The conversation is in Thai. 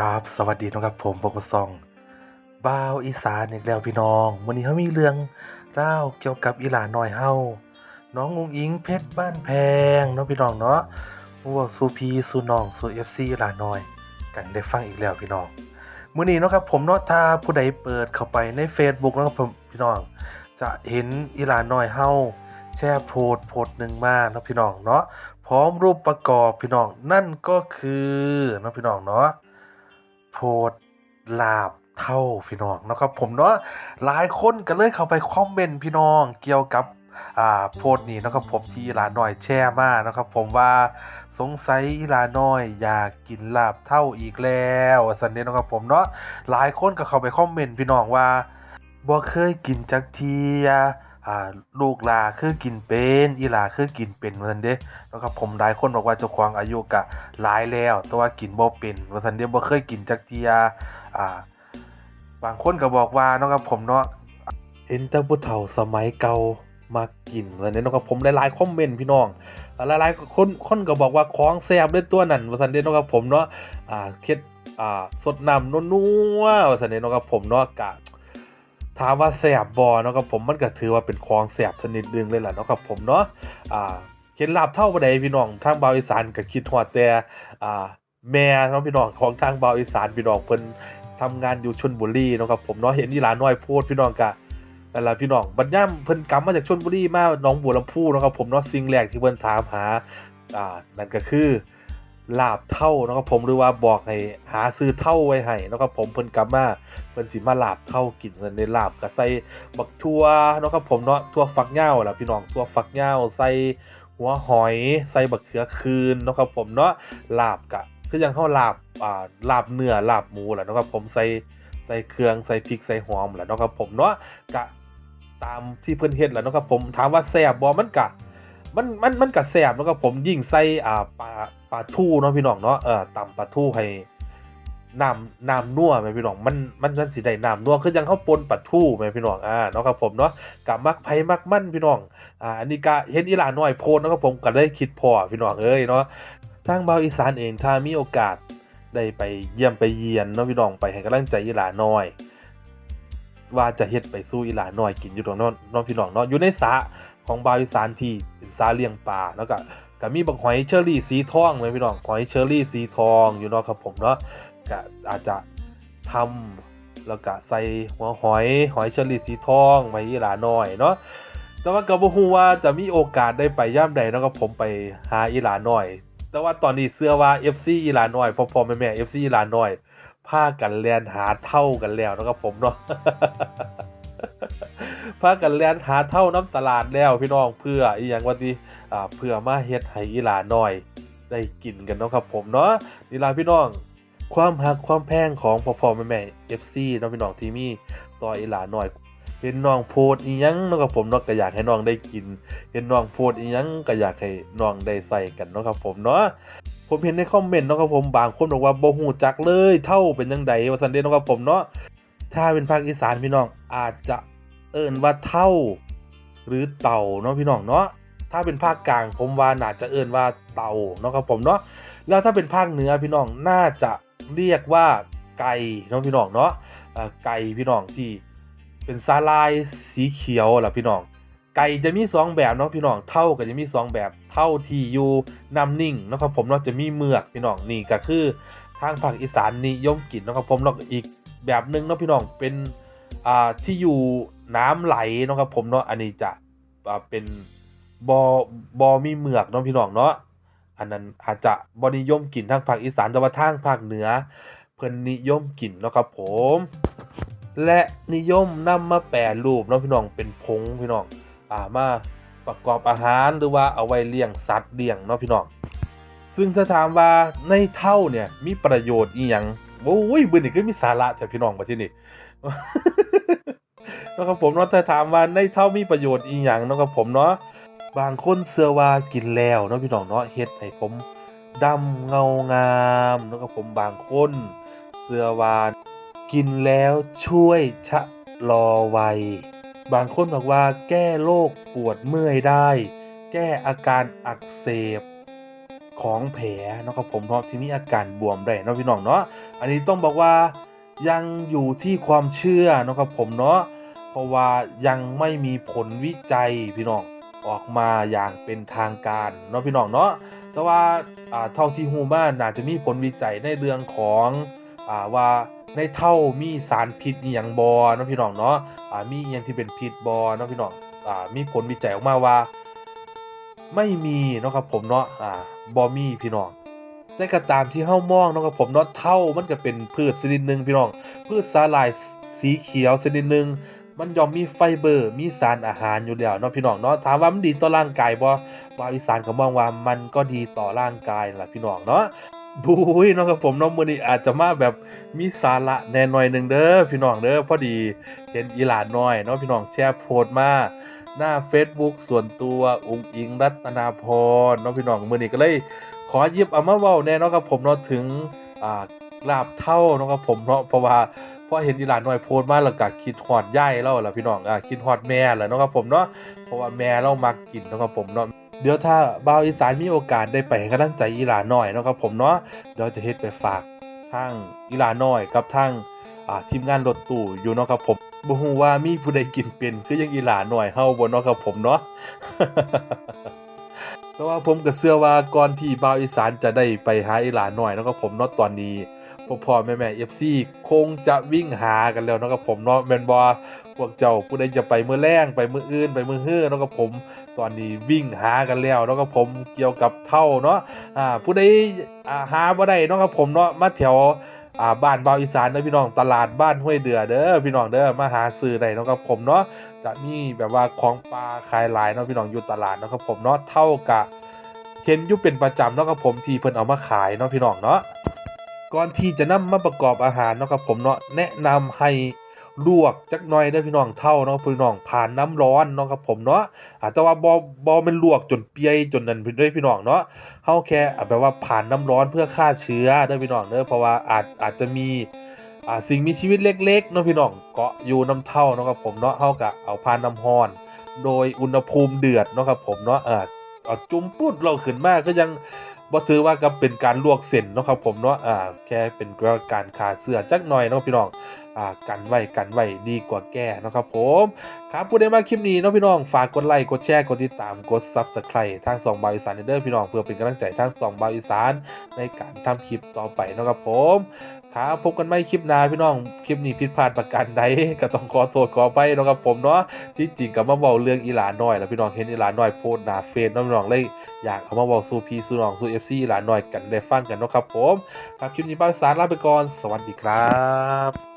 ครับ สวัสดีนะครับผมปกซองบ่าวอีสานอีกแล้วพี่น้อง วันนี้เขามีเรื่องเล่าเกี่ยวกับอีหลานน้อยเฮาน้ององอิงเพชรบ้านแพงเนาะพี่น้องเนาะพวกซูพีซูน้องซูเอฟซีอีหลานน้อย กันได้ฟังอีกแล้วพี่น้องมื้อนี้เนาะครับผมเนาะถ้าผู้ใดเปิดเข้าไปใน Facebook นะครับผมพี่น้อง จะเห็นอีหลาน้อยเฮาแชร์โพสต์โพสต์หนึ่งมาเนาะพี่น้องเนาะพร้อมรูปประกอบพี่น้องนั่นก็คือเนาะพี่น้องเนาะ โพดลาบเท่าพี่น้องนะครับผมเนาะหลายคนก็เลยเข้าไปคอมเมนต์พี่น้องเกี่ยวกับอ่าโพดนี้นะครับผมที่หลาน้อยแช่มาเนะครับ ผมว่าสงสัยอีหลาน้อยอยากกินลาบเท่าอีกแล้วสันเดเนะครับผมเนาะหลายคนก็เข้าไปคอมเมนต์พี่น้องว่าบ่เคยกินจักเทีย อ่าลูกลาคือกินเป็นอีลาคือกินเป็นว่าซั่นเด้แล้วก็ผมหลายคนบอกว่าเจ้าของอายุกะหลายแล้ว แต่ว่ากินบ่เป็นว่าซั่นเดียวบ่เคยกินจักเทียอ่าบางคนก็บอกว่าเนาะครับผมเนาะเห็นแต่ผู้เฒ่าสมัยเก่ามากินว่าเนี่ยเนาะครับผมหลายๆคอมเมนต์พี่น้องหลายๆคนคนก็บอกว่าของแซ่บด้วยตัวนั้นว่าซั่นเด้นาะครับผมเนาะอ่าเค็ดอ่าสดน้ำนัวๆว่าซั่นเด้นาะครับผมเนาะกะ ถามว่าแสบบอเนาะครับผมมันก็ถือว่าเป็นของแสบชนิดนึงเลยแหละเนาะครับผมเนาะอ่าเห็นลาบเท่าบ่ได้พี่น้องทางบาวอีสานก็คิดฮอดแต่อ่าแม่เนาะพี่น้องของทางบาวอีสานพี่น้องเพิ่นทำงานอยู่ชลบุรีเนาะครับผมเนาะเห็นอีหลาน้อยโพดพี่น้องก็นั่นล่ะพี่น้องบัดย่ํเพิ่นกลับมาจากชลบุรีมาหนองบัวลำพูเนาะครับผมเนาะสิ่งแรกที่เพิ่นถามหาอ่านั่นก็คือ ลาบเท่านะครับผมหรือว่าบอกให้หาซื้อเท่าไว้ให้นะครับผมเพิ่นกลับมาเพิ่นสิมาลาบเท่ากินเงินในลาบก็ใส่บักทั่วนะครับผมเนาะทั่วฟักเหย้าล่ะพี่น้องทั่วฟักเหย้าใส่หัวหอยใส่บักเขือคืนนะครับผมเนาะลาบกะคือยังเฮาลาบอ่าลาบเนื้อลาบหมูแหละนะครับผมใส่ใส่เครื่องใส่พริกใส่หอมแหละนะครับผมเนาะกะตามที่เพิ่นเฮ็ดแหละนะครับผมถามว่าแซ่บบ่มันกะ มันมันมันก็แซ่บเนาะครับผมยิ่งใส่อ่าปลาปลาทูเนาะพี่น้องเนาะเออตำปลาทูให้น้ำน้ำนัวแม่พี่น้องมันมันมันสิได้น้ำนัวคือจังเฮาปนปลาทู่แม่พี่น้องอ่าเนาะครับผมเนาะกับมักไผมักมั่นพี่น้องอ่าอันนี้ก็เห็นอีหลาน้อยโพสต์เนะครับผมก็เลยคิดพอพี่น้องเอ้ยเนาะทางเบาอีสานเองถ้ามีโอกาสได้ไปเยี่ยมไปเยียนเนาะพี่น้องไปให้กำลังใจอีหลาน้อย ว่าจะเฮ็ดไปสู้อีหลาน้อยกินอยู่ตรงนั้นเนาะพี่น้องเนาะอยู่ในสระ ของบาวอีสานที่เป็นสาเลี้ยงปลาแล้วก็ก็มีบักหอยเชอรี่สีทองเลยพี่น้องหอยเชอรี่สีทองอยู่เนาะครับผมเนาะก็อาจจะทำแล้วก็ใส่หัวหอยหอยเชอรี่สีทองไว้อีหลาน้อยเนาะแต่ว่าก็บ่ฮู้ว่าจะมีโอกาสได้ไปย่ามใดเนาะครับผมไปหาอีหลาน้อย แต่ว่าตอนนี้เชื่อว่า FC อีหลาน้อยพ่อๆแม่ๆ FC อีหลาน้อยพากันแลนหาเท่ากันแล้วนะครับผมเนาะ พากันแล่นหาเท่าน้ำตลาดแล้วพี่น้องเพื่ออีหยังว่าดีอ่าเพื่อมาเฮ็ดให้อีหลาน้อย ได้กินกันเนาะครับผมเนาะนี่ล่ะพี่น้องความหักความแพงของพ่อพ่อแม่แม่ FC เนาะพี่น้องที่มีต่ออีหลาน้อย เห็นน้องโพดอีหยังเนาะครับผมเนาะก็อยากให้น้องได้กิน เห็นน้องโพดอีหยังก็อยากให้น้องได้ใส่กันเนาะครับผมเนาะผมเห็นในคอมเมนต์เนาะครับผมบางคนบอกว่าบ่ฮู้จักเลย เท่าเป็นจังไดว่าซั่นเด้เนาะครับผมเนาะถ้าเป็นภาคอีสานพี่น้องอาจจะ เอิ้นว่าเท่า หรือเต่าเนาะพี่น้องเนาะถ้าเป็นภาคกลางผมว่าน่าจะเอิ้นว่าเต่าเนาะครับผมเนาะแล้วถ้าเป็นภาคเหนือพี่น้องน่าจะเรียกว่าไก่เนาะพี่น้องเนาะไก่พี่น้องที่เป็นสาลายสีเขียวล่ะพี่น้อง ไก่จะมีสองแบบเนาะพี่น้องเท่าก็จะมีสองแบบเท่าที่อยู่น้ำนิ่งเนาะครับผมเนาะจะมีเมือกพี่น้องนี่ก็คือทางภาคอีสานนิยมกินเนาะครับผมเนาะอีกแบบหนึ่งเนาะพี่น้องเป็นอ่าที่อยู่ น้ำไหลเนาะครับผมเนาะอันนี้จะเป็นบอบอมีเมือกเนาะพี่น้องเนาะอันนั้นอาจจะบนิยมกินทางภาคอีสานแต่ว่าทางภาคเหนือ เพิ่นนิยมกินเนาะครับผม และนิยมนำมาแปรรูปเนาะพี่น้องเป็นผงพี่น้องอ่ามาประกอบอาหารหรือว่าเอาไว้เลี้ยงสัตว์เลี้ยงเนาะพี่น้องซึ่งถ้าถามว่าในเท่าเนี่ยมีประโยชน์อีหยังโอ้ยบิ่นี่ก็มีสาระแต่พี่น้องมาที่นี่ นาะครับผมเนาะถ้าถามว่าในเท่ามีประโยชน์อีหยังนาะครับผมเนาะบางคนเชื่อว่ากินแล้วเนาะพี่น้องเนาะเฮ็ดให้ผมดำเงางามนาะครับผมบางคนเชื่อว่ากินแล้วช่วยชะลอวัยบางคนบอกว่าแก้โรคปวดเมื่อยได้ แก้อาการอักเสบของแผลนะครับผมเนาะที่มีอาการบวมได้นะพี่น้องเนาะอันนี้ต้องบอกว่ายังอยู่ที่ความเชื่อนะครับผมเนาะ เพราะว่ายังไม่มีผลวิจัยพี่น้องออกมาอย่างเป็นทางการเนาะพี่น้องเนาะแต่ว่าเท่าที่ฮู้มาน่าจะมีผลวิจัยในเรื่องของอว่าในเท่ามีสารพิษอย่างบอเนาะพี่น้องเนาะมีอย่างที่เป็นพิษบอเนาะพี่น้องอมีผลวิจัยออกมาว่า ไม่มีเนาะครับผมเนาะอ่าบอมีพี่น้องแต่ก็ตามที่เฮ้ามองเนาะครับผมเนาะเท่ามันก็เป็นพืชชนิดหนึ่งพี่น้องพืชสาหร่ายสีเขียวชนิดหนึ่ง มันย่อมมีไฟเบอร์ มีสารอาหารอยู่แล้วเนาะพี่น้องเนาะถามว่ามันดีต่อร่างกายบ่บาอีสานก็มองว่ามันก็ดีต่อร่างกายนั่นล่ะพี่น้องเนาะบุ้ยนาะครับผมเนาะมื้อนี้อาจจะมาแบบมีสาระแน่หน่อยหนึ่งเด้อพี่น้องเด้อพอดีเห็นอีหลานน้อยเนาะพี่น้องแชร์โพสต์มาหน้า Facebook ส่วนตัวอุงอิงรัตนาพรเนาะพี่น้องมือนี้ก็เลย ขอหยิบเอามาเว้าแน่นาะครับผมเนาะถึงอ่าลาบเท่านาะครับผมเนาะเพราะว่า อเห็นอีหลานน้อยโพสต์มาแล้วก็คิดฮอดยายแล้วล่ะพี่น้องอ่าคิดฮอดแม่แหละเนาะครับผมเนาะเพราะว่าแม่เรามักกินเนาะครับผมเนาะเดี๋ยวถ้าบ่าวอีสานมีโอกาสได้ไปให้กำลังใจอีหลานน้อยเนาะครับผมเนาะเดี๋ยวจะเฮ็ดไปฝากทางอีหลานน้อยกับทางอ่าทีมงานรถตู้อยู่เนาะครับผมบ่ฮู้ว่ามีผู้ใดกินเป็นคือยังอีหลานน้อยเฮาบ่เนาะครับผมเนาะแต่ว่าผมก็เชื่อว่าก่อนที่บ่าวอีสานจะได้ไปหาอีหลาน้อยเนาะครับผมเนาะตอนนี้ พ่อพ่อแม่แม่ FC คงจะวิ่งหากันแล้วนะครับผมเนาะแมนบ่พวกเจ้าผู้ใดจะไปมื้อแรงไปมื้ออื่นไปมื้อฮื้อนะครับผมตอนนี้วิ่งหากันแล้วนะครับผมเกี่ยวกับเท่าเนาะอ่าผู้ใดอ่าหาบ่ได้นะครับผมเนาะมาแถวอ่าบ้านบ่าวอีสานเด้อพี่น้องตลาดบ้านห้วยเดือเด้อพี่น้องเด้อมาหาซื้อได้นะครับผมเนาะจะมีแบบว่าของปลาขายหลายเนาะพี่น้องอยู่ตลาดนะครับผมเนาะเท่ากับเห็นอยู่เป็นประจำเนาะครับผมที่เพิ่นเอามาขายเนาะพี่น้องเนาะ ก่อนที่จะนำมาประกอบอาหารเนาะครับผมเนาะแนะนำให้ลวกจักหน่อยเด้พี่น้องเท่าเนาะพี่น้องผ่านน้ำร้อนเนาะครับผมเนาะอาจจะว่าบอบอมันลวกจนเปียจนนั่นด้วยพี่น้องเนาะเฮาแค่แบบว่าผ่านน้ำร้อนเพื่อฆ่าเชื้อเด้พี่น้องเด้อเพราะว่าอาจอาจจะมีอ่าสิ่งมีชีวิตเล็กๆเนาะพี่น้องเกาะอยู่น้ำเท่าเนาะครับผมเนาะเฮาก็เอาผ่านน้ำร้อน โดยอุณหภูมิเดือดเนาะครับผมเนาะอ่าเอาจุ่มปุดเราขึ้นมาก็ยัง บ่ถือว่าก็เป็นการลวกเส้นเนาะครับผมเนาะอ่าแค่เป็นการฆ่าเสื้อจักหน่อยเนาะพี่น้อง กันไว้กันไว้ดีกว่าแก้นะครับผมครับผู้ใดมาคลิปนี้เนาะพี่น้องฝากกดไลค์กดแชร์กดติดตามกด Subscribe ทางสองบาอีสานเด้อพี่น้องเพื่อเป็นกำลังใจทางสองบาอีสานในการทำคลิปต่อไปนะครับผมครับพบกันใหม่คลิปหน้าพี่น้องคลิปนี้ผิดพลาดประการใดก็ต้องขอโทษขอไปนะครับผมเนาะที่จริงก็มาเว้าเรื่องอีหลาน้อยแล้วพี่น้องเห็นอีหลาน้อยโพสหน้าเฟซนาะพี่น้องเลยอยากเอามาเว้าสู่พี่สู่น้องสู่ FC อีหลาน้อยกันได้ฟังกันนะครับผมครับคลิปนี้บาอีสานลาไปก่อน สวัสดีครับ